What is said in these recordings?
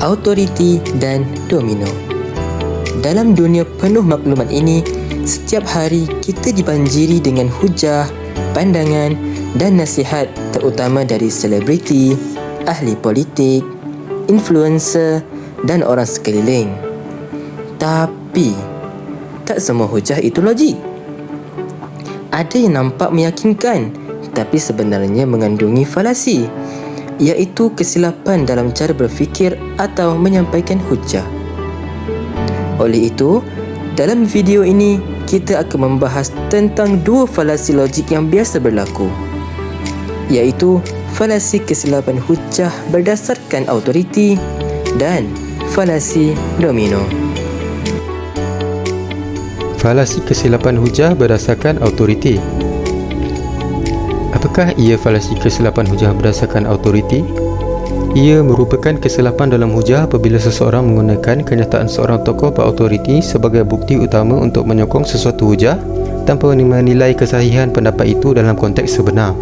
autoriti dan domino. Dalam dunia penuh maklumat ini, setiap hari kita dibanjiri dengan hujah, pandangan dan nasihat terutama dari selebriti, ahli politik, influencer dan orang sekeliling. Tapi, tak semua hujah itu logik. Ada yang nampak meyakinkan tapi sebenarnya mengandungi falasi iaitu kesilapan dalam cara berfikir atau menyampaikan hujah. Oleh itu, dalam video ini kita akan membahas tentang dua falasi logik yang biasa berlaku iaitu falasi kesilapan hujah berdasarkan autoriti dan falasi domino. Falasi kesilapan hujah berdasarkan autoriti. Apakah ia falasi kesilapan hujah berdasarkan autoriti? Ia merupakan kesilapan dalam hujah apabila seseorang menggunakan kenyataan seorang tokoh berautoriti sebagai bukti utama untuk menyokong sesuatu hujah tanpa menilai kesahihan pendapat itu dalam konteks sebenar.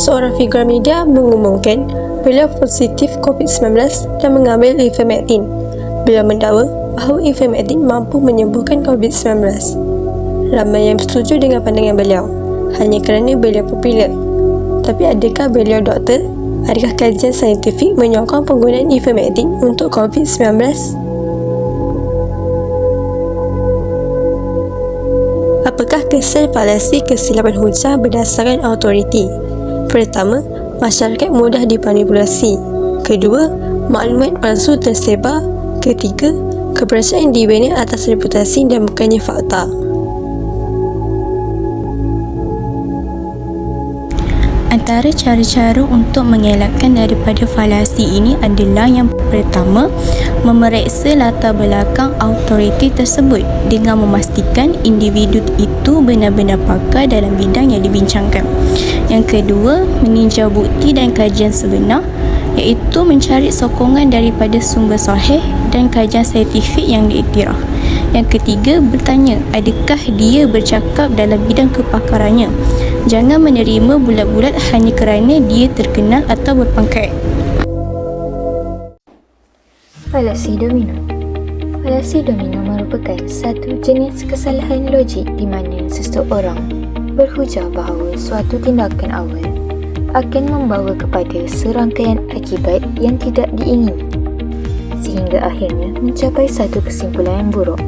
Seorang figura media mengumumkan beliau positif COVID-19 dan mengambil ivermectin. Beliau mendakwa bahawa ivermectin mampu menyembuhkan COVID-19. Ramai yang setuju dengan pandangan beliau hanya kerana beliau popular. Tapi adakah beliau doktor? Adakah kajian saintifik menyokong penggunaan ivermectin untuk COVID-19? Apakah kesan falasi kesilapan hujah berdasarkan autoriti? Pertama, masyarakat mudah dimanipulasi. Kedua, maklumat palsu tersebar. Ketiga, kepercayaan dibina atas reputasi dan bukannya fakta. Antara cara-cara untuk mengelakkan daripada falasi ini adalah yang pertama, memeriksa latar belakang autoriti tersebut dengan memastikan individu itu benar-benar pakar dalam bidang yang dibincangkan. Yang kedua, meninjau bukti dan kajian sebenar iaitu mencari sokongan daripada sumber sahih dan kajian saintifik yang diiktiraf. Yang ketiga, bertanya adakah dia bercakap dalam bidang kepakarannya. Jangan menerima bulat-bulat hanya kerana dia terkenal atau berpangkat. Falasi domino Falasi domino merupakan satu jenis kesalahan logik di mana seseorang berhujah bahawa suatu tindakan awal akan membawa kepada serangkaian akibat yang tidak diingini sehingga akhirnya mencapai satu kesimpulan yang buruk.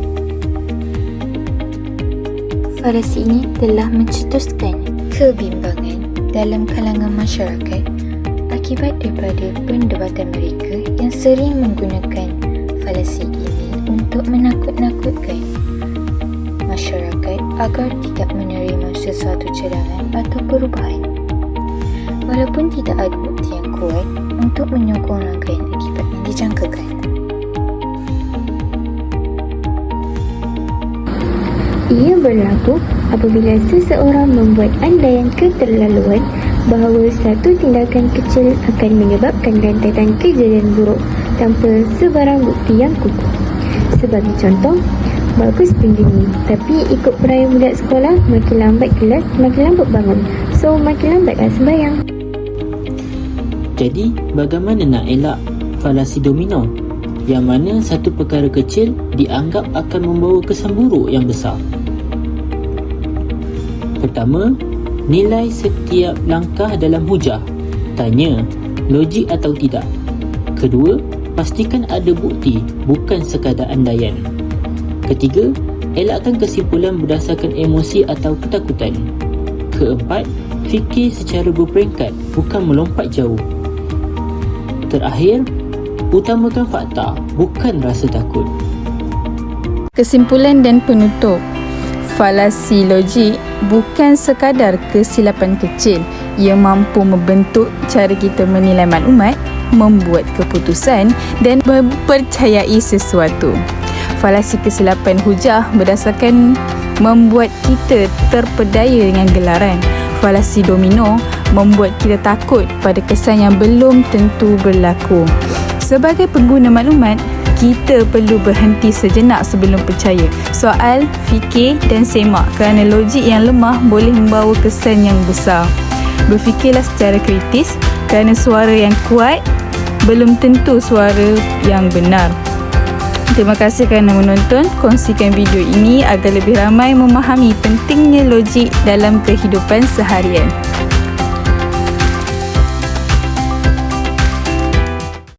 Falasi ini telah mencetuskan kebimbangan dalam kalangan masyarakat akibat daripada perdebatan mereka yang sering menggunakan falasi ini untuk menakut-nakutkan masyarakat agar tidak menerima sesuatu cadangan atau perubahan. Walaupun tidak ada bukti yang kuat untuk menyokong rangkaian akibat yang dijangkakan. Ia berlaku apabila seseorang membuat andaian keterlaluan bahawa satu tindakan kecil akan menyebabkan rentetan kejadian buruk tanpa sebarang bukti yang kukuh. Sebagai contoh, bagus penjuni tapi ikut perayaan budak sekolah makin lambat kelas makin lambat bangun. So makin lambatlah sembahyang. Jadi, bagaimana nak elak falasi domino? Yang mana satu perkara kecil dianggap akan membawa kesan buruk yang besar. Pertama, nilai setiap langkah dalam hujah. Tanya, logik atau tidak. Kedua, pastikan ada bukti, bukan sekadar andaian. Ketiga, elakkan kesimpulan berdasarkan emosi atau ketakutan. Keempat, fikir secara berperingkat, bukan melompat jauh. Terakhir, utamakan fakta, bukan rasa takut. Kesimpulan dan penutup. Falasi logik bukan sekadar kesilapan kecil. Ia mampu membentuk cara kita menilai maklumat Membuat keputusan dan mempercayai sesuatu. Falasi kesilapan hujah berdasarkan membuat kita terpedaya dengan gelaran. Falasi domino membuat kita takut pada kesan yang belum tentu berlaku Sebagai pengguna maklumat, kita perlu berhenti sejenak sebelum percaya. Soal, fikir dan semak kerana logik yang lemah boleh membawa kesan yang besar. Berfikirlah secara kritis kerana suara yang kuat belum tentu suara yang benar. Terima kasih kerana menonton. Kongsikan video ini agar lebih ramai memahami pentingnya logik dalam kehidupan seharian.